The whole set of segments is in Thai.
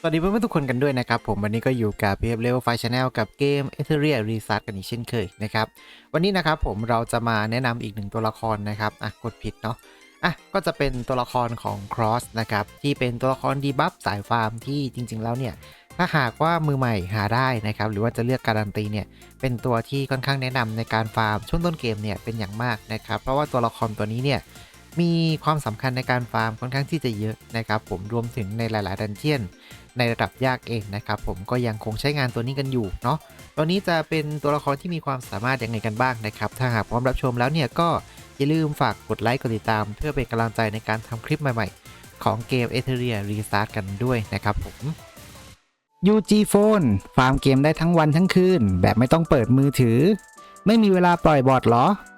สวัสดีเพื่อนๆทุกคนกันด้วยนะครับ ผมวันนี้ก็อยู่กับ PF Level 5 Channel กับเกม e t h e r i a Restart กันอีกเช่นเคยนะครับ วันนี้นะครับผมเราจะมาแนะนำอีกหนึ่งตัวละครนะครับอะกดผิดเนาะอะก็จะเป็นตัวละครของ Cross นะครับ ที่เป็นตัวละครดีบัฟสายฟาร์มที่จริง ๆ แล้วเนี่ย ถ้าหากว่ามือใหม่หาได้นะครับ หรือว่าจะเลือกการันตีเนี่ย เป็นตัวที่ค่อนข้างแนะนำในการฟาร์มช่วงต้นเกมเนี่ยเป็นอย่างมากนะครับ เพราะว่าตัวละครตัวนี้เนี่ยมีความสำคัญในการฟาร์มค่อนข้างที่จะเยอะนะครับผมรวมถึงในหลาย ๆ ดันเจียน ในระดับยากเองนะครับผมก็ยังคงใช้งานตัวนี้กันอยู่เนาะตัวนี้จะเป็นตัวละครที่มีความสามารถยังไงกันบ้างนะครับถ้าหากพร้อมรับชมแล้วเนี่ยก็อย่าลืมฝากกดไลค์กดติดตาม เพื่อเป็นกำลังใจในการทำคลิปใหม่ๆ ของเกม e t h e r i a Restart กันด้วยนะครับผม UG Phone ฟาร์มเกมได้ทั้งวันทั้งคืน แบบไม่ต้องเปิดมือถือ ไม่มีเวลาปล่อยบอทเหรอ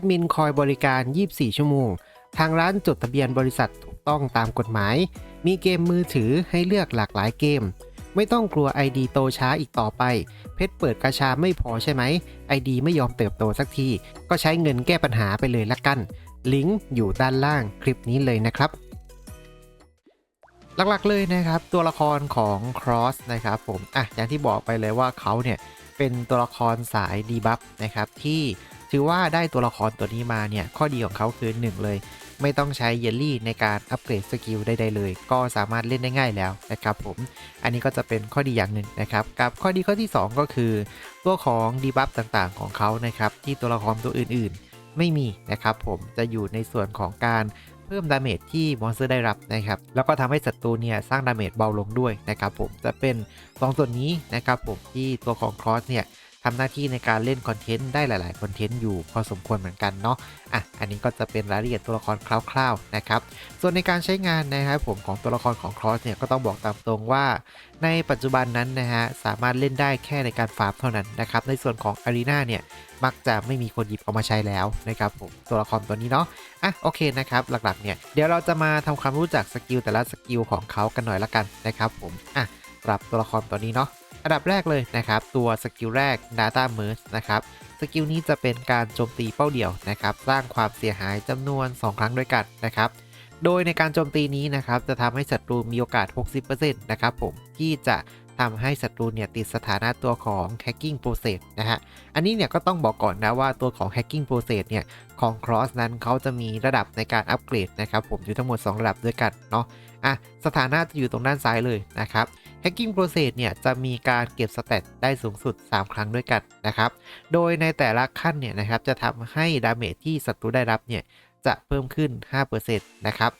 ดมินคอยบริการ 24 ชั่วโมง ทางร้านจดทะเบียนบริษัทถูกต้องตามกฎหมาย มีเกมมือถือให้เลือกหลากหลายเกม ไม่ต้องกลัว ID โตช้าอีกต่อไป เพชรเปิดกระชาไม่พอใช่ไหม ID ไม่ยอมเติบโตสักที ก็ใช้เงินแก้ปัญหาไปเลยละกัน ลิงก์อยู่ด้านล่างคลิปนี้เลยนะครับหลักๆเลยนะครับตัวละครของ Cross นะครับผมอะอย่างที่บอกไปเลยว่าเขาเนี่ยเป็นตัวละครสายดีบัฟนะครับที่ ถือว่าได้ตัวละครตัวนี้มาเนี่ย ข้อดีของเขาคือ 1 เลย ไม่ต้องใช้เยลลี่ในการอัปเกรดสกิลใดๆเลย ก็สามารถเล่นได้ง่ายแล้วนะครับผม อันนี้ก็จะเป็นข้อดีอย่างหนึ่งนะครับ กับข้อดีข้อที่ 2 ก็คือ ตัวของดีบัฟต่างๆของเขานะครับที่ตัวละครตัวอื่นๆ ไม่มีนะครับผมจะอยู่ในส่วนของการเพิ่มดาเมจที่มอนสเตอร์ได้รับนะครับ แล้วก็ทำให้ศัตรูเนี่ยสร้างดาเมจเบาลงด้วยนะครับผม จะเป็นสองส่วนนี้นะครับผมที่ตัวของ Cross เนี่ย ทำหน้าที่ในการเล่นคอนเทนต์ได้หลายๆคอนเทนต์อยู่พอสมควรเหมือนกันเนาะอะอันนี้ก็จะเป็นรายละเอียดตัวละครคร่าวๆนะครับส่วนในการใช้งานนะครับผมของตัวละครของ Cross เนี่ยก็ต้องบอกตามตรงว่า ในปัจจุบันนั้นนะฮะสามารถเล่นได้แค่ในการฟาร์มเท่านั้นนะครับในส่วนของอารีนาเนี่ยมักจะไม่มีคนหยิบเอามาใช้แล้วนะครับผมตัวละครตัวนี้เนาะอะโอเคนะครับหลักๆเนี่ยเดี๋ยวเราจะมาทำความรู้จักสกิลแต่ละสกิลของเขากันหน่อยละกันนะครับผมอะสำหรับตัวละครตัวนี้เนาะ อันดับแรกเลยนะครับ ตัวสกิลแรก Data Merge นะครับสกิลนี้จะเป็นการโจมตีเป้าเดี่ยวนะครับ สร้างความเสียหายจำนวน 2 ครั้งด้วยกันนะครับ โดยในการโจมตีนี้นะครับ จะทำให้ศัตรูมีโอกาส 60%นะครับผมที่จะทำให้ศัตรูเนี่ยติดสถานะตัวของ hacking process นะฮะ อันนี้เนี่ยก็ต้องบอกก่อนนะว่าตัวของ hacking process เนี่ยของ cross นั้นเขาจะมีระดับในการอัปเกรดนะครับผมอยู่ทั้งหมด 2 ระดับด้วยกันเนาะ อะ สถานะจะอยู่ตรงด้านซ้ายเลยนะครับ Hacking Process เนี่ยจะมีการเก็บสเตตได้สูงสุด 3 ครั้งด้วยกันนะครับ โดยในแต่ละขั้นเนี่ยนะครับจะทำให้ดาเมจที่ศัตรูได้รับเนี่ยจะเพิ่มขึ้น 5%นะครับ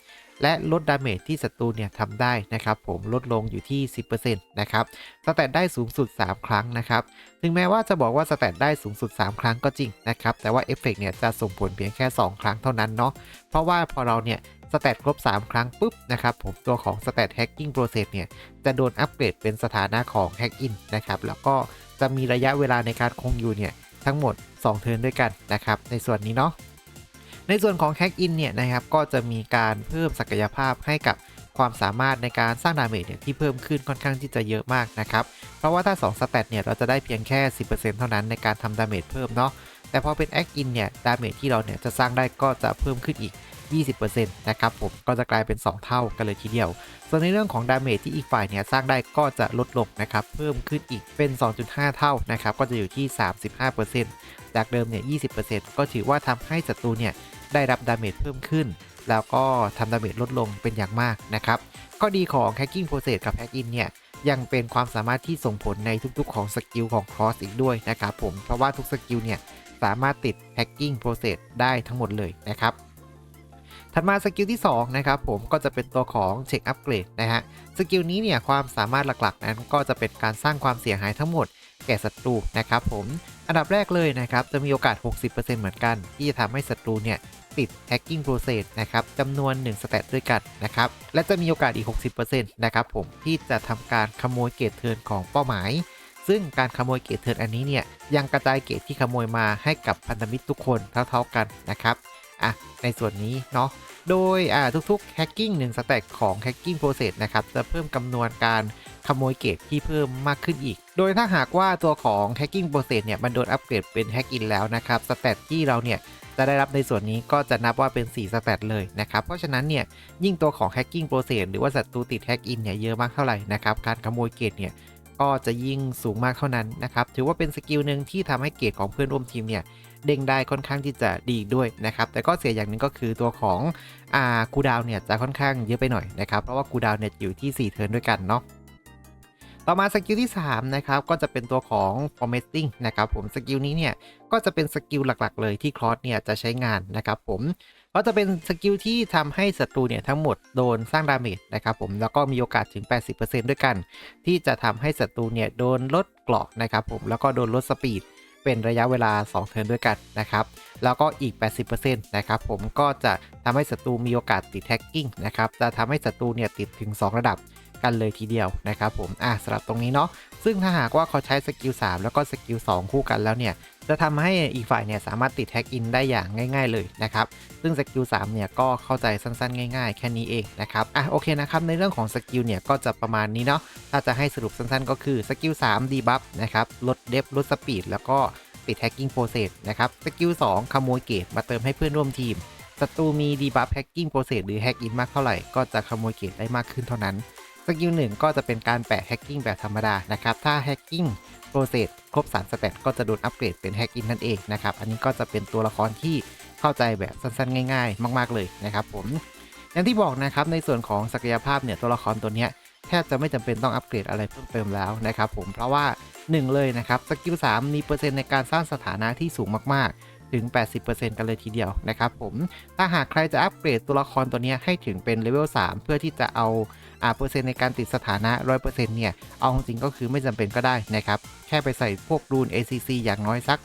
และลดดาเมจที่ศัตรูเนี่ยทำได้นะครับผมลดลงอยู่ที่ 10%นะครับสเตตได้สูงสุด 3 ครั้งนะครับ ถึงแม้ว่าจะบอกว่าสเตตได้สูงสุด 3 ครั้งก็จริงนะครับ แต่ว่าเอฟเฟกเนี่ยจะส่งผลเพียงแค่ 2 ครั้งเท่านั้นเนาะ เพราะว่าพอเราเนี่ย สเตตครบ 3 ครั้งปุ๊บนะครับผมตัวของสเตต hacking process เนี่ยจะโดนอัปเกรดเป็นสถานะของ hack in นะครับแล้วก็จะมีระยะเวลาในการคงอยู่เนี่ยทั้งหมด 2 เทิร์นด้วยกันนะครับในส่วนนี้เนาะในส่วนของ hack in เนี่ยนะครับก็จะมีการเพิ่มศักยภาพให้กับความสามารถในการสร้างดาเมจเนี่ยที่เพิ่มขึ้นค่อนข้างที่จะเยอะมากนะครับเพราะว่าถ้า 2สเตตเนี่ยเราจะได้เพียงแค่ 10%เท่านั้นในการทำดาเมจเพิ่มเนาะแต่พอเป็น hack in เนี่ยดาเมจที่เราเนี่ยจะสร้างได้ก็จะเพิ่มขึ้นอีก 20%นะครับผมก็จะกลายเป็น 2 เท่ากันเลยทีเดียว ส่วนในเรื่องของดาเมจที่อีกฝ่ายเนี่ยสร้างได้ก็จะลดลงนะครับเพิ่มขึ้นอีกเป็น 2.5 เท่านะครับก็จะอยู่ที่ 35%จากเดิมเนี่ย 20%ก็ถือว่าทำให้ศัตรูเนี่ยได้รับดาเมจเพิ่มขึ้น แล้วก็ทำดาเมจลดลงเป็นอย่างมากนะครับข้อดีของ hacking process กับ hack in เนี่ยยังเป็นความสามารถที่ส่งผลในทุกๆของสกิลของ Cross อีกด้วยนะครับผมเพราะว่าทุกสกิลเนี่ยสามารถติด Hacking Process ได้ทั้งหมดเลยนะครับ ถัดมาสกิลที่2นะครับผมก็จะเป็นตัวของ Check Upgrade นะฮะสกิลนี้เนี่ยความสามารถหลักๆ นั้นก็จะเป็นการสร้างความเสียหายทั้งหมดแก่ศัตรูนะครับผมอันดับแรกเลยนะครับจะมีโอกาส 60%เหมือนกัน ที่จะทำให้ศัตรูเนี่ยติด hacking process นะครับจำนวน 1 สเตตด้วยกันนะครับ และจะมีโอกาสอีก 60%นะครับผมที่จะทำการขโมยเกรดเทิร์นของเป้าหมาย ซึ่งการขโมยเกรดเทิร์นอันนี้เนี่ยยังกระจายเกรดที่ขโมยมาให้กับพันธมิตรทุกคนเท่าๆกันนะครับ อะในส่วนนี้เนาะโดยอ่าทุกๆ hacking 1สแต็กของ hacking process นะครับจะเพิ่มจำนวนการขโมยเกรดที่เพิ่มมากขึ้นอีก โดยถ้าหากว่าตัวของ hacking process เนี่ยมันโดนอัปเกรดเป็น hack in แล้วนะครับสแตทที่เราเนี่ยจะได้รับในส่วนนี้ก็จะนับว่าเป็น 4 สแตทเลยนะครับ เพราะฉะนั้นเนี่ยยิ่งตัวของ hacking process หรือว่าศัตรูติด hack in เนี่ยเยอะมากเท่าไหร่นะครับการขโมยเกรดเนี่ย ก็จะยิ่งสูงมากเท่านั้นนะครับ ถือว่าเป็นสกิลหนึ่งที่ทำให้เกรดของเพื่อนร่วมทีมเนี่ยเด้งได้ค่อนข้างที่จะดีด้วยนะครับ แต่ก็เสียอย่างหนึ่งก็คือตัวของอ่าคูดาวเนี่ยจะค่อนข้างเยอะไปหน่อยนะครับ เพราะว่าคูดาวเนี่ยอยู่ที่ 4 เทิร์นด้วยกันเนาะต่อมาสกิลที่ 3 นะครับ ก็จะเป็นตัวของ formatting นะครับผมสกิลนี้เนี่ย ก็จะเป็นสกิลหลักๆ เลยที่คลอสเนี่ยจะใช้งานนะครับผม ก็จะเป็นสกิลที่ทำให้ศัตรูเนี่ยทั้งหมดโดนสร้างดาเมจนะครับผมแล้วก็มีโอกาสถึง 80%ด้วยกัน ที่จะทำให้ศัตรูเนี่ยโดนลดเกราะนะครับผมแล้วก็โดนลดสปีดเป็นระยะเวลา 2 เทิร์นด้วยกันนะครับแล้วก็อีก 80%นะครับผมก็จะทำให้ศัตรูมีโอกาสติดแท็กกิ้งนะครับจะทำให้ศัตรูเนี่ยติดถึง 2 ระดับกันเลยทีเดียวนะครับผมอะสำหรับตรงนี้เนาะซึ่งถ้าหากว่าเขาใช้สกิล3แล้วก็สกิล2คู่กันแล้วเนี่ย จะทำให้อีกฝ่ายเนี่ยสามารถติดแท็กอินได้อย่างง่าย ๆ เลยนะครับซึ่งสกิล3เนี่ยก็เข้าใจสั้นๆ ง่าย ๆ แค่นี้เองนะครับอะโอเคนะครับในเรื่องของสกิลเนี่ยก็จะประมาณนี้เนาะถ้าจะให้สรุปสั้นๆ ก็คือสกิล3ดีบัฟนะครับลดเดฟลดสปีดแล้วก็ติด hacking process นะครับสกิล2ขโมยเกรดมาเติมให้เพื่อนร่วมทีมศัตรูมีดีบัฟ hacking process หรือ hack in มากเท่าไหร่ก็จะขโมยเกรดได้มากขึ้นเท่านั้น สกิล1ก็จะเป็นการแปะ hacking แบบธรรมดานะครับ ถ้า hacking process ครบ 3 สเตตก็จะโดนอัปเกรดเป็น hack in นั่นเองนะครับ อันนี้ก็จะเป็นตัวละครที่เข้าใจแบบสั้นๆ ง่าย ๆ มาก ๆ เลยนะครับผม อย่างที่บอกนะครับในส่วนของศักยภาพเนี่ยตัวละครตัวนี้แทบจะไม่จำเป็นต้องอัปเกรดอะไรเพิ่มเติมแล้วนะครับผม เพราะว่า 1 เลยนะครับสกิล3มีเปอร์เซ็นต์ในการสร้างสถานะที่สูงมากๆถึง 80%กันเลยทีเดียวนะครับผม ถ้าหากใครจะอัปเกรดตัวละครตัวนี้ให้ถึงเป็นเลเวล 3 เพื่อที่จะเอา อ่าเปอร์เซ็นต์ในการติดสถานะ 100%เนี่ย เอาจริงก็คือไม่จำเป็นก็ได้นะครับ แค่ไปใส่พวกรูน ACC อย่างน้อยสัก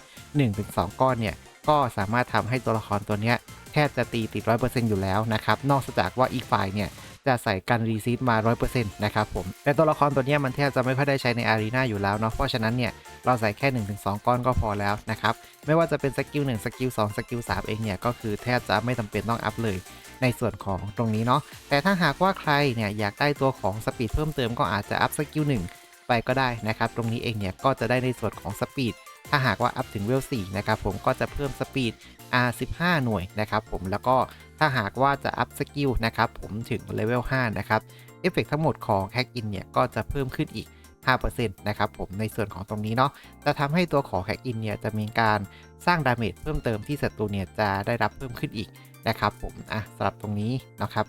1-2 ก้อนเนี่ย ก็สามารถทำให้ตัวละครตัวเนี้ยแทบจะตีติด 100%อยู่แล้วนะครับ นอกจากว่าอีกฝ่ายเนี่ยจะใส่การรีซีฟมา 100%นะครับผม แต่ตัวละครตัวเนี้ยมันแทบจะไม่ค่อยได้ใช้ในอารีนาอยู่แล้วเนาะ เพราะฉะนั้นเนี่ย เราใส่แค่ 1-2 ก้อนก็พอแล้วนะครับ ไม่ว่าจะเป็นสกิล1สกิล2สกิล3เองเนี่ย ก็คือแทบจะไม่จำเป็นต้องอัพเลย ในส่วนของตรงนี้เนาะแต่ถ้าหากว่าใครเนี่ยอยากได้ตัวของสปีดเพิ่มเติมก็อาจจะอัพสกิล1ไปก็ได้นะครับตรงนี้เองเนี่ยก็จะได้ในส่วนของสปีดถ้าหากว่าอัพถึงเวล4นะครับผมก็จะเพิ่มสปีด R15 หน่วยนะครับผมแล้วก็ถ้าหากว่าจะอัพสกิลนะครับผมถึงเลเวล5นะครับเอฟเฟกทั้งหมดของ Hack In เนี่ยก็จะเพิ่มขึ้นอีก 5%นะครับผมในส่วนของตรงนี้เนาะจะทำให้ตัวของ Hack In เนี่ยจะมีการสร้างดาเมจเพิ่มเติมที่ศัตรูเนี่ยจะได้รับเพิ่มขึ้นอีก นะครับผมอะสำหรับตรงนี้นะครับ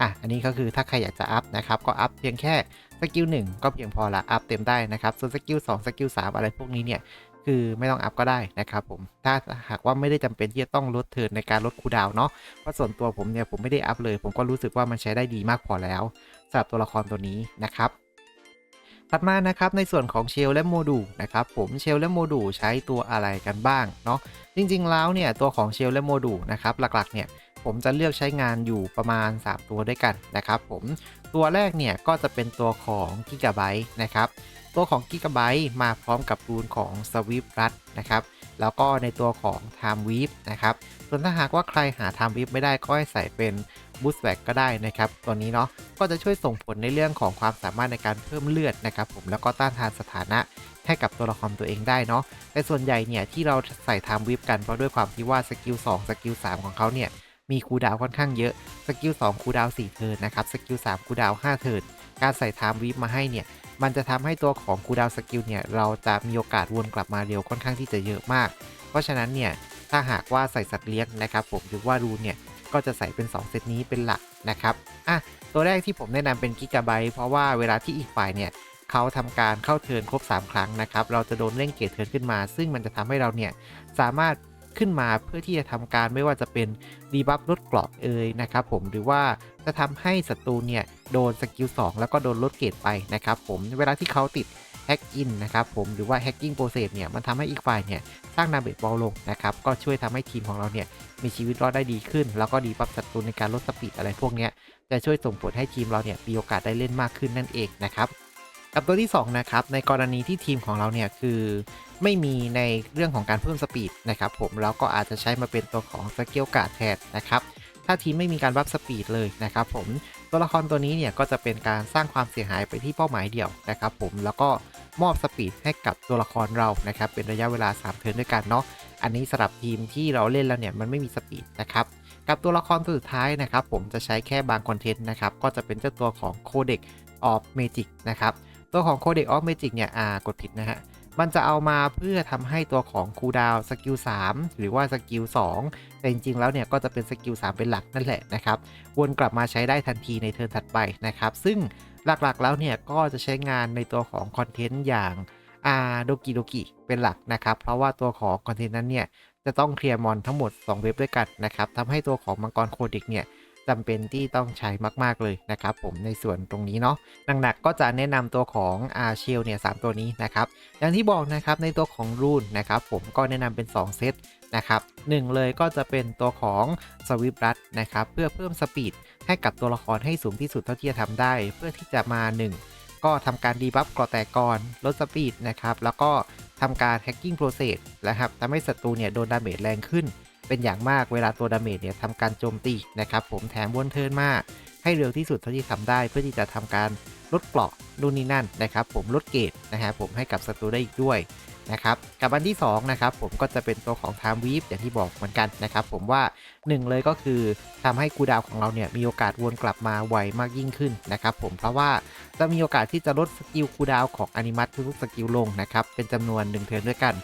อะอันนี้ก็คือถ้าใครอยากจะอัพนะครับก็อัพเพียงแค่สกิล1ก็เพียงพอละอัพเต็มได้นะครับส่วนสกิล2สกิล3อะไรพวกนี้เนี่ยคือไม่ต้องอัพก็ได้นะครับผมถ้าหากว่าไม่ได้จำเป็นที่จะต้องลดเทิร์นในการลดคูดาวเนาะเพราะส่วนตัวผมเนี่ยผมไม่ได้อัพเลย ผมก็รู้สึกว่ามันใช้ได้ดีมากพอแล้วสำหรับตัวละครตัวนี้นะครับ ถัดมานะครับในส่วนของเชลและโมดูลนะครับผมเชลและโมดูลใช้ตัวอะไรกันบ้างเนาะจริงๆแล้วเนี่ยตัวของเชลและโมดูลนะครับหลักๆเนี่ยผมจะเลือกใช้งานอยู่ประมาณ 3 ตัวด้วยกันนะครับผมตัวแรกเนี่ยก็จะเป็นตัวของ g i g a b y t e นะครับตัวของ g i g a b y t e มาพร้อมกับรูนของ Swift r u t นะครับแล้วก็ในตัวของ Time Weave นะครับส่วนถ้าหากว่าใครหา Time Weave ไม่ได้ก็ให้ใส่เป็น Boost Back ก็ได้นะครับตัวนี้เนาะก็จะช่วยส่งผลในเรื่องของความสามารถในการเพิ่มเลือดนะครับผมแล้วก็ต้านทานสถานะให้กับตัวละครตัวเองได้เนาะแต่ส่วนใหญ่เนี่ยที่เราใส่ Time Weave กันเพราะด้วยความที่ว่าสกิล2สกิล3ของเขาเนี่ยมีคูดาวค่อนข้างเยอะสกิล2คูดาว4เทิร์นนะครับสกิล3คูดาว5เทิร์นการใส่ Time Weave มาให้เนี่ยมันจะทำให้ตัวของคูดาวสกิลเนี่ยเราจะมีโอกาสวนกลับมาเร็วค่อนข้างที่จะเยอะมาก เพราะฉะนั้นเนี่ยถ้าหากว่าใส่สัตว์เลี้ยงนะครับผมหรือว่ารูนเนี่ย ก็จะใส่เป็น 2 เซตนี้เป็นหลักนะครับอะตัวแรกที่ผมแนะนำเป็นกิกะไบต์เพราะว่าเวลาที่อีกฝ่ายเนี่ยเขาทำการเข้าเทิร์นครบ 3 ครั้งนะครับ เราจะโดนเร่งเกรดเทิร์นขึ้นมา ซึ่งมันจะทำให้เราเนี่ยสามารถขึ้นมาเพื่อที่จะทำการไม่ว่าจะเป็นดีบัฟลดเกราะเอยนะครับผมหรือว่าจะทำให้ศัตรูเนี่ยโดนสกิล2แล้วก็โดนลดเกรดไปนะครับผมเวลาที่เขาติด แฮกอินนะครับผมหรือว่าแฮกกิ้งโปรเซสเนี่ยมันทำให้อีกฝ่ายเนี่ยสร้างดาเมจเบาลลงนะครับก็ช่วยทำให้ทีมของเราเนี่ยมีชีวิตรอดได้ดีขึ้น แล้วก็ดีบัฟศัตรูในการลดสปีดอะไรพวกเนี้ยจะช่วยส่งผลให้ทีมเราเนี่ยมีโอกาสได้เล่นมากขึ้นนั่นเองนะครับกับตัวที่2นะครับในกรณีที่ทีมของเราเนี่ยคือไม่มีในเรื่องของการเพิ่มสปีดนะครับผมเราก็อาจจะใช้มาเป็นตัวของสกิลการ์ดแทนนะครับถ้าทีมไม่มีการบัฟสปีดเลยนะครับผมตัวละครตัวนี้เนี่ยก็จะเป็นการสร้างความเสียหายไปที่เป้าหมายเดียวนะครับผมแล้วก็ มอบสปีดให้กับตัวละครเรานะครับเป็นระยะเวลา 3 เทิร์นด้วยกันเนาะอันนี้สำหรับทีมที่เราเล่นแล้วเนี่ยมันไม่มีสปีดนะครับกับตัวละครตัวสุดท้ายนะครับผมจะใช้แค่บางคอนเทนต์นะครับก็จะเป็นเจ้าตัวของ Codex of Magic นะครับตัวของ Codex of Magic เนี่ยอ่ากดผิดนะฮะมันจะเอามาเพื่อทำให้ตัวของคูดาวสกิล3หรือว่าสกิล2แต่จริงๆ แล้วเนี่ยก็จะเป็นสกิล3เป็นหลักนั่นแหละนะครับ วนกลับมาใช้ได้ทันทีในเทิร์นถัดไปนะครับ ซึ่ง หลักๆแล้วเนี่ยก็จะใช้งานในตัวของคอนเทนต์อย่างอาโดกิโดกิเป็นหลักนะครับ เพราะว่าตัวของคอนเทนต์นั้นเนี่ยจะต้องเคลียร์มอนทั้งหมด 2 เว็บด้วยกันนะครับทำให้ตัวของมังกรโคดิกเนี่ย จำเป็นที่ต้องใช้มากๆเลยนะครับผมในส่วนตรงนี้เนาะหนักๆก็จะแนะนำตัวของอาเชลเนี่ยสตัวนี้นะครับอย่างที่บอกนะครับในตัวของรูนนะครับผมก็แนะนำเป็น 2 เซตนะครับหนึ่งเลยก็จะเป็นตัวของสวิปรัตนะครับเพื่อเพิ่มสปีดให้กับตัวละครให้สูงที่สุดเท่าที่จะทำได้ เพื่อที่จะมา 1 ก็ทำการดีบัฟกรอแตกก่อนลดสปีดนะครับแล้วก็ทำการแฮกกิ้งโปรเซสนะครับทำให้ศัตรูเนี่ยโดนดาเมจแรงขึ้น เป็นอย่างมากเวลาตัวดาเมจเนี่ยทำการโจมตีนะครับผมแถมวนเทิร์นมาให้เร็วที่สุดเท่าที่ทำได้เพื่อที่จะทำการลดเกราะนู่นนี่นั่นนะครับผมลดเกรดนะครับผมให้กับศัตรูได้อีกด้วยนะครับกับอันที่2นะครับผมก็จะเป็นตัวของ Time Weave อย่างที่บอกเหมือนกันนะครับผมว่า 1 เลยก็คือทำให้กูดาวของเราเนี่ยมีโอกาสวนกลับมาไวมากยิ่งขึ้นนะครับผมเพราะว่าจะมีโอกาสที่จะลดสกิลคูดาวของอนิมัตทุกๆสกิลลงนะครับเป็นจำนวน1เทิร์นด้วยกัน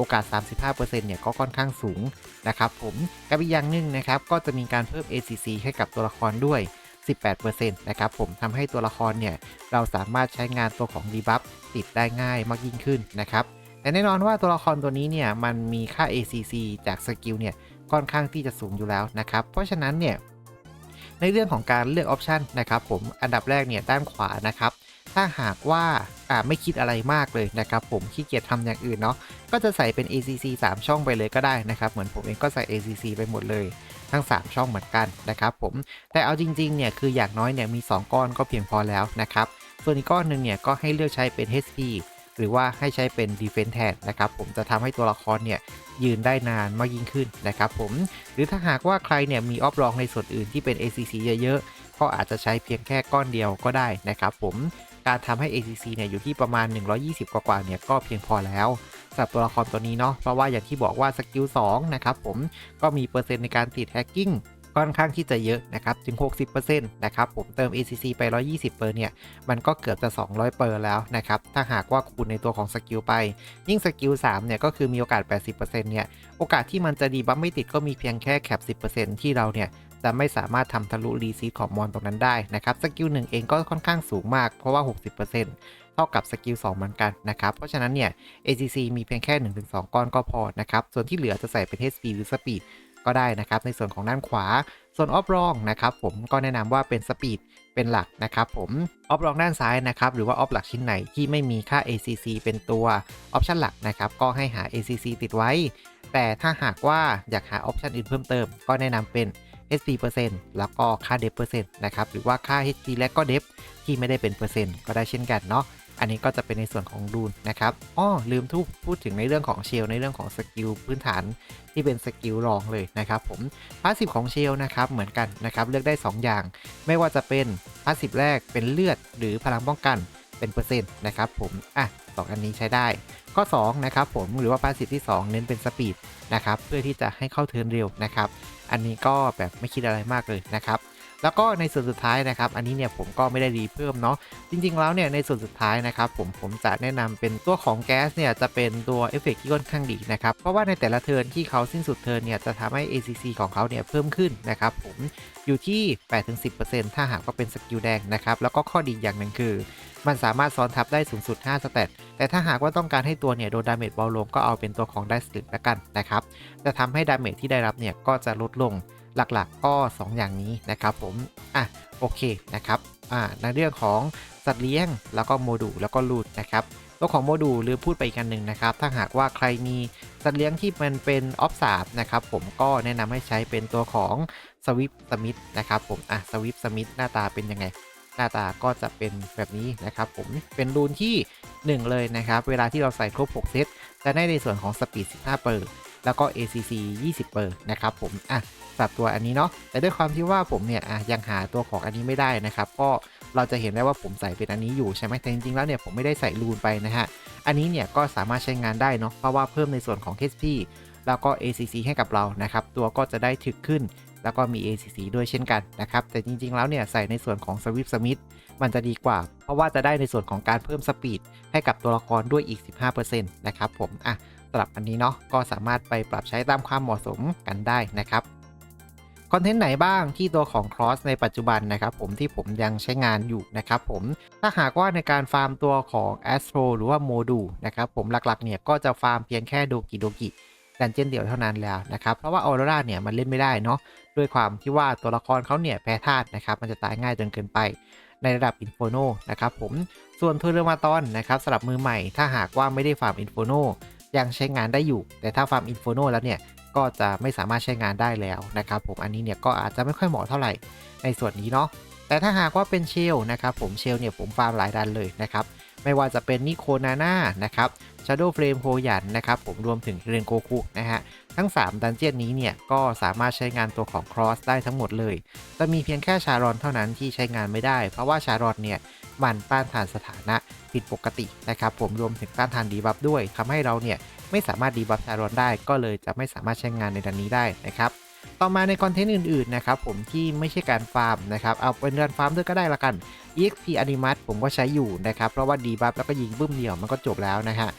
โอกาส 35%เนี่ยก็ค่อนข้างสูงนะครับผมกับอีกอย่างหนึ่งนะครับก็จะมีการเพิ่ม ACC ให้กับตัวละครด้วย 18%นะครับผมทำให้ตัวละครเนี่ยเราสามารถใช้งานตัวของดีบัฟติดได้ง่ายมากยิ่งขึ้นนะครับแต่แน่นอนว่าตัวละครตัวนี้เนี่ยมันมีค่า ACC จากสกิลเนี่ยค่อนข้างที่จะสูงอยู่แล้วนะครับ เพราะฉะนั้นเนี่ยในเรื่องของการเลือกออปชันนะครับผมอันดับแรกเนี่ยด้านขวานะครับ ถ้าหากว่าอ่าไม่คิดอะไรมากเลยนะครับผมขี้เกียจทำอย่างอื่นเนาะก็จะใส่เป็น ACC 3 ช่องไปเลยก็ได้นะครับเหมือนผมเองก็ใส่ ACC ไปหมดเลยทั้ง 3 ช่องเหมือนกันนะครับผมแต่เอาจริงๆเนี่ยคืออย่างน้อยเนี่ยมี 2 ก้อนก็เพียงพอแล้วนะครับส่วนอีกก้อนหนึ่งเนี่ยก็ให้เลือกใช้เป็น HP หรือว่าให้ใช้เป็น Defense แทนนะครับผมจะทำให้ตัวละครเนี่ยยืนได้นานมากยิ่งขึ้นนะครับผมหรือถ้าหากว่าใครเนี่ยมีออฟรองในส่วนอื่นที่เป็น ACC เยอะๆก็อาจจะใช้เพียงแค่ก้อนเดียวก็ได้นะครับผม การทำให้ ACC เนี่ยอยู่ที่ประมาณ 120 กว่าๆเนี่ยก็เพียงพอแล้วสำหรับตัวละครตัวนี้เนาะเพราะว่าอย่างที่บอกว่าสกิล2นะครับผมก็มีเปอร์เซ็นต์ในการติดแฮกกิ้งค่อนข้างที่จะเยอะนะครับถึง 60%นะครับผมเติม ACC ไป 120เปอร์เนี่ย มันก็เกือบจะ 200เปอร์แล้วนะครับ ถ้าหากว่าคูณในตัวของสกิลไป ยิ่งสกิล3เนี่ย ก็คือมีโอกาส 80%เนี่ย โอกาสที่มันจะดีบัฟไม่ติดก็มีเพียงแค่แคป 10%ที่เราเนี่ย จะไม่สามารถทำทะลุรีซีของมอนตรงนั้นได้นะครับสกิล1เองก็ค่อนข้างสูงมากเพราะว่า 60%เท่ากับสกิล2เหมือนกันนะครับ เพราะฉะนั้นเนี่ย ACC มีเพียงแค่ 1-2 ก้อนก็พอนะครับ ส่วนที่เหลือจะใส่เป็น HP หรือ Speed ก็ได้นะครับ ในส่วนของด้านขวา ส่วนออฟรองนะครับผมก็แนะนำว่าเป็นสปีดเป็นหลักนะครับผมออฟรองด้านซ้ายนะครับหรือว่าออฟหลักชิ้นไหนที่ไม่มีค่า ACC เป็นตัวออปชันหลักนะครับก็ให้หา ACC ติดไว้ แต่ถ้าหากว่าอยากหาออปชันอื่นเพิ่มเติม ก็แนะนำเป็น HP เปอร์เซ็นต์แล้วก็ค่าเดฟเปอร์เซ็นต์นะครับ หรือว่าค่า HP และก็เดฟที่ไม่ได้เป็นเปอร์เซ็นต์ก็ได้เช่นกันเนาะอันนี้ก็จะเป็นในส่วนของดูนนะครับอ้อลืมทุกพูดถึงในเรื่องของเชลในเรื่องของสกิลพื้นฐานที่เป็นสกิลรองเลยนะครับผมพาสซีฟของเชลนะครับเหมือนกันนะครับเลือกได้ 2 อย่าง ไม่ว่าจะเป็นพาสซีฟแรกเป็นเลือดหรือพลังป้องกันเป็นเปอร์เซ็นต์นะครับผมอะสองอันนี้ใช้ได้ ข้อ2นะครับผมหรือว่าพาสซีฟที่ 2 เน้นเป็นสปีดนะครับเพื่อที่จะให้เข้าเทิร์นเร็วนะครับ อันนี้ก็แบบไม่คิดอะไรมากเลยนะครับ แล้วก็ในส่วนสุดท้ายนะครับ อันนี้เนี่ยผมก็ไม่ได้รีเพิ่มเนาะจริง ๆ แล้วเนี่ยในส่วนสุดท้ายนะครับผมผมจะแนะนำเป็นตัวของแก๊สเนี่ยจะเป็นตัวเอฟเฟกต์ที่ค่อนข้างดีนะครับ เพราะว่าในแต่ละเทิร์นที่เขาสิ้นสุดเทิร์นเนี่ยจะทำให้ ACC ของเขาเนี่ยเพิ่มขึ้นนะครับผมอยู่ที่ 8-10%ถ้าหากว่าเป็นสกิลแดงนะครับแล้วก็ข้อดีอย่างหนึ่งคือ มันสามารถซ้อนทับได้สูงสุด 5 สเตตแต่ถ้าหากว่าต้องการให้ตัวเนี่ยโดนดาเมจเบาลงก็เอาเป็นตัวของได้สลิปแล้วกันนะครับจะทำให้ดาเมจที่ได้รับเนี่ยก็จะลดลง หลักๆก็2 อย่างนี้นะครับผมอะโอเคนะครับอ่าในเรื่องของสัตว์เลี้ยงแล้วก็โมดูลแล้วก็ลูดนะครับตัวของโมดูลหรือพูดไปอีกกันหนึ่งนะครับ ถ้าหากว่าใครมีสัตว์เลี้ยงที่มันเป็นออฟสามนะครับผมก็แนะนำให้ใช้เป็นตัวของสวิปสมิธนะครับผมอะสวิปสมิธหน้าตาเป็นยังไง หน้าตาก็จะเป็นแบบนี้นะครับผมเป็นรูนที่ 1 เลยนะครับ เวลาที่เราใส่ครบ 6 เซตจะได้ในส่วนของสปีด 15 เปอร์ แล้วก็ ACC 20เปอร์นะครับผมอะสับตัวอันนี้เนาะแต่ด้วยความที่ว่าผมเนี่ยอะยังหาตัวของอันนี้ไม่ได้นะครับ ก็เราจะเห็นได้ว่าผมใส่เป็นอันนี้อยู่ใช่ไหมแต่จริงๆแล้วเนี่ยผมไม่ได้ใส่รูนไปนะฮะอันนี้เนี่ยก็สามารถใช้งานได้เนาะเพราะว่าเพิ่มในส่วนของ HP แล้วก็ ACC ให้กับเรานะครับ ตัวก็จะได้ถึกขึ้น แล้วก็มี ACC ด้วยเช่นกันนะครับ แต่จริงๆ แล้วเนี่ยใส่ในส่วนของ Swift Smith มันจะดีกว่า เพราะว่าจะได้ในส่วนของการเพิ่มสปีดให้กับตัวละครด้วยอีก 15%นะครับผม อะ สำหรับอันนี้เนาะก็สามารถไปปรับใช้ตามความเหมาะสมกันได้นะครับคอนเทนต์ไหนบ้างที่ตัวของ Cross ในปัจจุบันนะครับผมที่ผมยังใช้งานอยู่นะครับผมถ้าหากว่าในการฟาร์มตัวของ Astro หรือว่า m o d u นะครับผมหลักๆเนี่ยก็จะฟาร์มเพียงแค่โดกิโดกิดันเจียนเดียวเท่านั้นแล้วนะครับเพราะว่าออโรราเนี่ยมันเล่นไม่ได้เนาะด้วยความที่ว่าตัวละครเขาเนี่ยแพ้ธาตุนะครับมันจะตายง่ายจนเกินไปในระดับอินโฟโนนะครับผมส่วนเทอร์มาตอนนะครับสำหรับมือใหม่ถ้าหากว่าไม่ได้ฟาร์มอินโฟโน ยังใช้งานได้อยู่ แต่ถ้าฟาร์มอินโฟโนแล้วเนี่ย ก็จะไม่สามารถใช้งานได้แล้วนะครับผมอันนี้เนี่ยก็อาจจะไม่ค่อยเหมาะเท่าไหร่ในส่วนนี้เนาะแต่ถ้าหากว่าเป็นเชลนะครับผมเชลเนี่ยผมฟาร์มหลายดันเลยนะครับไม่ว่าจะเป็นนิโคนาน่านะครับ Shadow Flame โฮยันนะครับผมรวมถึงเรนโกคุนะฮะทั้ง 3 ดันเจียนนี้เนี่ยก็สามารถใช้งานตัวของ Cross ได้ทั้งหมดเลย จะมีเพียงแค่ชารอนเท่านั้นที่ใช้งานไม่ได้ เพราะว่าชารอนเนี่ย มันต้านทานสถานะผิดปกตินะครับผมรวมถึงต้านทานดีบัฟด้วยทำให้เราเนี่ยไม่สามารถดีบัฟชารอนได้ ก็เลยจะไม่สามารถใช้งานในดันนี้ได้นะครับต่อมาในคอนเทนต์อื่นๆนะครับผมที่ไม่ใช่การฟาร์มนะครับเอาเป็นการฟาร์มด้วยก็ได้ละกัน EXP Animat ผมก็ใช้อยู่นะครับเพราะว่าดีบัฟแล้วก็ยิงบึ้มเดียวมันก็จบแล้วนะฮะ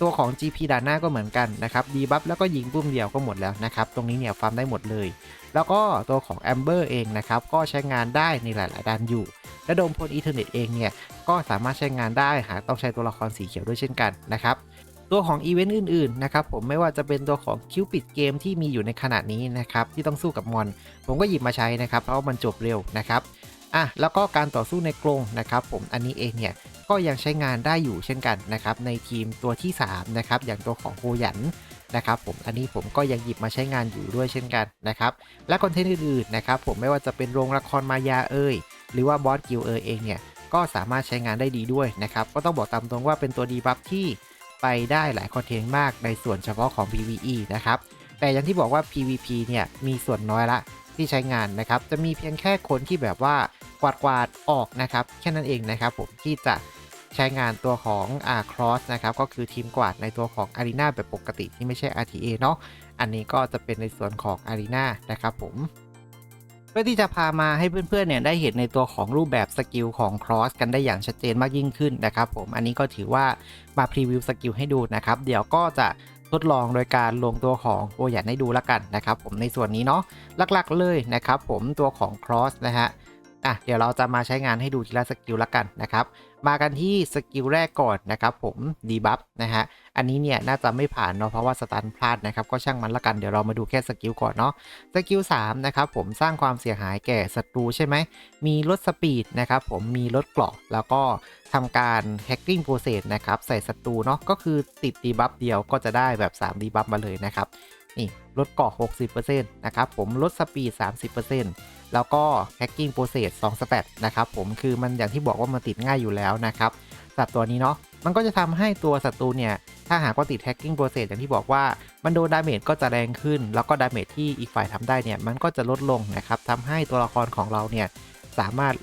ตัวของ GP ด่านหน้าก็เหมือนกันนะครับดีบัฟแล้วก็ยิงปุ้มเดียวก็หมดแล้วนะครับ ตรงนี้เนี่ยฟาร์มได้หมดเลย แล้วก็ตัวของ Amber เองนะครับ ก็ใช้งานได้ในหลาย ๆ ด้านอยู่และโดมพลอีเทอร์เน็ตเองเนี่ย ก็สามารถใช้งานได้หากต้องใช้ตัวละครสีเขียวด้วยเช่นกันนะครับตัวของอีเวนต์อื่น ๆ นะครับ ผมไม่ว่าจะเป็นตัวของคิวปิดเกมที่มีอยู่ในขณะนี้นะครับ ที่ต้องสู้กับมอน ผมก็หยิบมาใช้นะครับ เพราะว่ามันจบเร็วนะครับ อะแล้วก็การต่อสู้ในกรงนะครับผมอันนี้เองเนี่ยก็ยังใช้งานได้อยู่เช่นกันนะครับในทีมตัวที่3นะครับอย่างตัวของโฮยันนะครับผมอันนี้ผมก็ยังหยิบมาใช้งานอยู่ด้วยเช่นกันนะครับและคอนเทนต์อื่นๆนะครับผมไม่ว่าจะเป็นโรงละครมายาเอ่ยหรือว่าบอสกิลเอยเองเนี่ยก็สามารถใช้งานได้ดีด้วยนะครับก็ต้องบอกตามตรงว่าเป็นตัวดีบัฟที่ไปได้หลายคอนเทนต์มากในส่วนเฉพาะของ PVE นะครับแต่อย่างที่บอกว่า PVP เนี่ยมีส่วนน้อยละ ที่ใช้งานนะครับ จะมีเพียงแค่คนที่แบบว่ากวาดกวาดๆออกนะครับ แค่นั้นเองนะครับผมที่จะใช้งานตัวของอ่า cross นะครับ ก็คือทีมกวาดในตัวของ Arena แบบปกติที่ไม่ใช่ RTA เนาะอันนี้ก็จะเป็นในส่วนของ Arena นะครับผมเพื่อที่จะพามาให้เพื่อนๆเนี่ยได้เห็นในตัวของรูปแบบสกิลของ cross กันได้อย่างชัดเจนมากยิ่งขึ้นนะครับผมอันนี้ก็ถือว่ามาพรีวิวสกิลให้ดูนะครับ เดี๋ยวก็จะ ทดลองโดยการลงตัวของโอยันให้ดูละกันนะครับผมในส่วนนี้เนาะหลักๆเลยนะครับผมตัวของ cross นะฮะ อะเดี๋ยวเราจะมาใช้งานให้ดูทีละสกิลละกันนะครับ มากันที่สกิลแรกก่อนนะครับผมดีบัฟนะฮะ อันนี้เนี่ยน่าจะไม่ผ่านเนาะเพราะว่าสตันพลาดนะครับก็ช่างมันละกันเดี๋ยวเรามาดูแค่สกิลก่อนเนาะสกิล3นะครับผมสร้างความเสียหายแก่ศัตรูใช่ไหม มีลดสปีดนะครับผมมีลดเกราะแล้วก็ทำการแฮกกิ้งโปรเซสนะครับใส่ศัตรูเนาะก็คือติดดีบัฟเดียวก็จะได้แบบ3ดีบัฟมาเลยนะครับนี่ลดเกราะ60%นะครับผมลดสปีด 30% แล้วก็ hacking process 2 stat นะครับผมคือมันอย่างที่บอกว่ามันติดง่ายอยู่แล้วนะครับสำหรับตัวนี้เนาะมันก็จะทำให้ตัวศัตรูเนี่ย ถ้าหากว่าติด hacking process อย่างที่บอกว่า มันโดนดาเมจก็จะแรงขึ้น แล้วก็ดาเมจที่อีกฝ่ายทำได้เนี่ย มันก็จะลดลงนะครับทำให้ตัวละครของเราเนี่ย สามารถ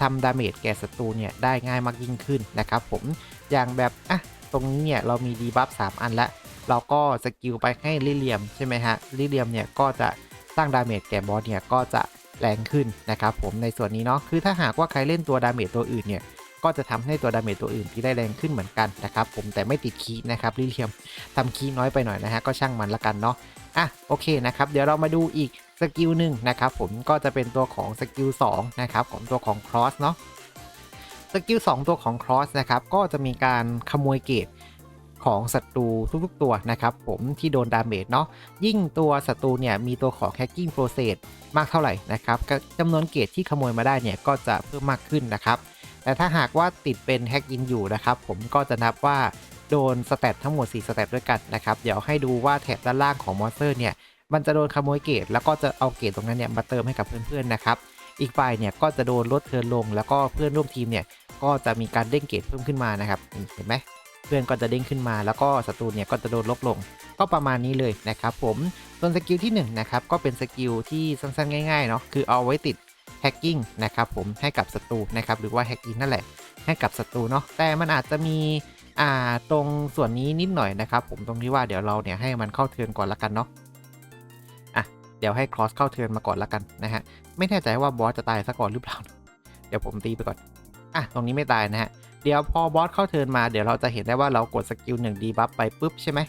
ทำดาเมจแก่ศัตรูเนี่ย ได้ง่ายมากยิ่งขึ้นนะครับผมอย่างแบบอะตรงนี้เนี่ย เรามีดีบัฟ3อันล้วเราก็สกิลไปให้ลิเลียมใช่ไหมฮะลิเลียมเนี่ยก็จะสร้างดาเมจแก่บอสเนี่ยก็จะ แรงขึ้นนะครับผมในส่วนนี้เนาะคือถ้าหากว่าใครเล่นตัวดาเมจตัวอื่นเนี่ยก็จะทำให้ตัวดาเมจตัวอื่นที่ได้แรงขึ้นเหมือนกันนะครับผมแต่ไม่ติดคีย์นะครับลิเทียมทำคีย์น้อยไปหน่อยนะฮะก็ช่างมันละกันเนาะอะโอเคนะครับเดี๋ยวเรามาดูอีกสกิลหนึ่งนะครับผมก็จะเป็นตัวของสกิล2นะครับของตัวของ cross เนาะสกิล2ตัวของ cross นะครับก็จะมีการขโมยเกรด ของศัตรูทุกๆตัวนะครับผมที่โดนดาเมจเนาะยิ่งตัวศัตรูเนี่ยมีตัวของ hacking process มากเท่าไหร่นะครับก็จำนวนเกรดที่ขโมยมาได้เนี่ยก็จะเพิ่มมากขึ้นนะครับแต่ถ้าหากว่าติดเป็นแฮกอินอยู่นะครับผมก็จะนับว่าโดนสเตตทั้งหมด 4 สเตตด้วยกันนะครับเดี๋ยวให้ดูว่าแถบด้านล่างของมอนสเตอร์เนี่ยมันจะโดนขโมยเกรดแล้วก็จะเอาเกรดตรงนั้นเนี่ยมาเติมให้กับเพื่อนๆนะครับอีกฝ่ายเนี่ยก็จะโดนลดเทิร์นลง แล้วก็เพื่อนร่วมทีมเนี่ยก็จะมีการเด้งเกรดเพิ่มขึ้นมานะครับเห็นไหม เพื่อนก็จะเด้งขึ้นมาแล้วก็ศัตรูเนี่ยก็จะโดนลบลง ก็ประมาณนี้เลยนะครับผมส่วนสกิลที่1นงนะครับก็เป็นสกิลที่สั้นๆง่ายๆเนาะคือเอาไว้ติด hacking นะครับผมให้กับศัตรูนะครับหรือว่า hack in นั่นแหละให้กับศัตรูเนาะแต่มันอาจจะมีอ่าตรงส่วนนี้นิดหน่อยนะครับผมตรงที่ว่าเดี๋ยวเราเนี่ยให้มันเข้าเทิร์นก่อนละกันเนาะอะเดี๋ยวให้ cross เข้าเทิร์นมาก่อนละกันนะฮะไม่แน่ใจว่าบอสจะตายซะก่อนหรือเปล่า เดี๋ยวผมตีไปก่อนอะตรงนี้ไม่ตายนะฮะ เดี๋ยวพอบอสเข้าเทินมาเดี๋ยวเราจะเห็นได้ว่าเรากดสกิลหนึ่งดีบัฟไปปุ๊บใช่ไหม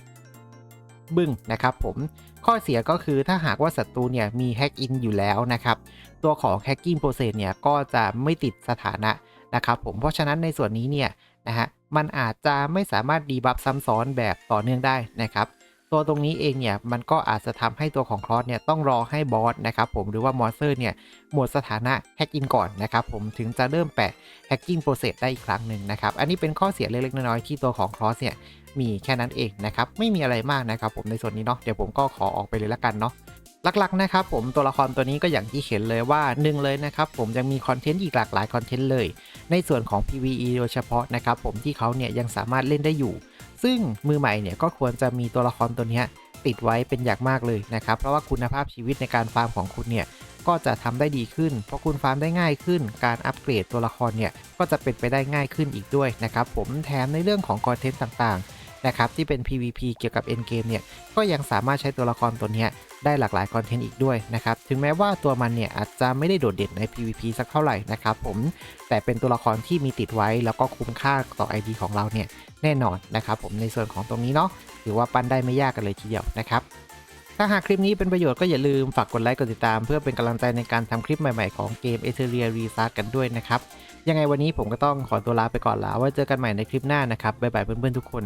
บึ้งนะครับผมข้อเสียก็คือถ้าหากว่าศัตรูเนี่ยมีแฮกอินอยู่แล้วนะครับตัวของแฮกกิ้งโปรเซสเนี่ยก็จะไม่ติดสถานะนะครับผมเพราะฉะนั้นในส่วนนี้เนี่ยนะฮะมันอาจจะไม่สามารถดีบัฟซ้ำซ้อนแบบต่อเนื่องได้นะครับ ตัวตรงนี้เองเนี่ยมันก็อาจจะทำให้ตัวของครอสเนี่ยต้องรอให้บอสนะครับผมหรือว่ามอนสเตอร์เนี่ยหมดสถานะแฮกอินก่อนนะครับผมถึงจะเริ่มแปะ hacking process ได้อีกครั้งหนึ่งนะครับอันนี้เป็นข้อเสียเล็กๆน้อยๆที่ตัวของ cross เนี่ยมีแค่นั้นเองนะครับไม่มีอะไรมากนะครับผมในส่วนนี้เนาะเดี๋ยวผมก็ขอออกไปเลยละกันเนาะหลักๆนะครับผมตัวละครตัวนี้ก็อย่างที่เห็นเลยว่าหนึ่งเลยนะครับผมยังมีคอนเทนต์อีกหลากหลายคอนเทนต์เลย ในส่วนของ PVE โดยเฉพาะนะครับผมที่เขาเนี่ยยังสามารถเล่นได้อยู่ ซึ่งมือใหม่เนี่ยก็ควรจะมีตัวละครตัวนี้ติดไว้เป็นอย่างมากเลยนะครับ เพราะว่าคุณภาพชีวิตในการฟาร์มของคุณเนี่ยก็จะทำได้ดีขึ้น เพราะคุณฟาร์มได้ง่ายขึ้น การอัปเกรดตัวละครเนี่ยก็จะเป็นไปได้ง่ายขึ้นอีกด้วยนะครับ ผมแถมในเรื่องของคอนเทนต์ต่างๆนะครับที่เป็น PVP เกี่ยวกับ Endgame เนี่ยก็ยังสามารถใช้ตัวละครตัวนี้ได้หลากหลายคอนเทนต์อีกด้วยนะครับ ถึงแม้ว่าตัวมันเนี่ยอาจจะไม่ได้โดดเด่นใน PVP สักเท่าไหร่นะครับผม แต่เป็นตัวละครที่มีติดไว้แล้วก็คุ้มค่าต่อ ID ของเราเนี่ย แน่นอนนะครับผมในส่วนของตรงนี้เนาะถือว่าปั้นได้ไม่ยากกันเลยทีเดียวนะครับถ้าหากคลิปนี้เป็นประโยชน์ก็อย่าลืมฝากกดไลค์กดติดตาม เพื่อเป็นกำลังใจในการทำคลิปใหม่ๆของเกม e t h e r i a Restart กันด้วยนะครับยังไงวันนี้ผมก็ต้องขอตัวลาไปก่อนแล้วไว้เจอกันใหม่ในคลิปหน้านะครับบ๊ายบายเพื่อนๆทุกคน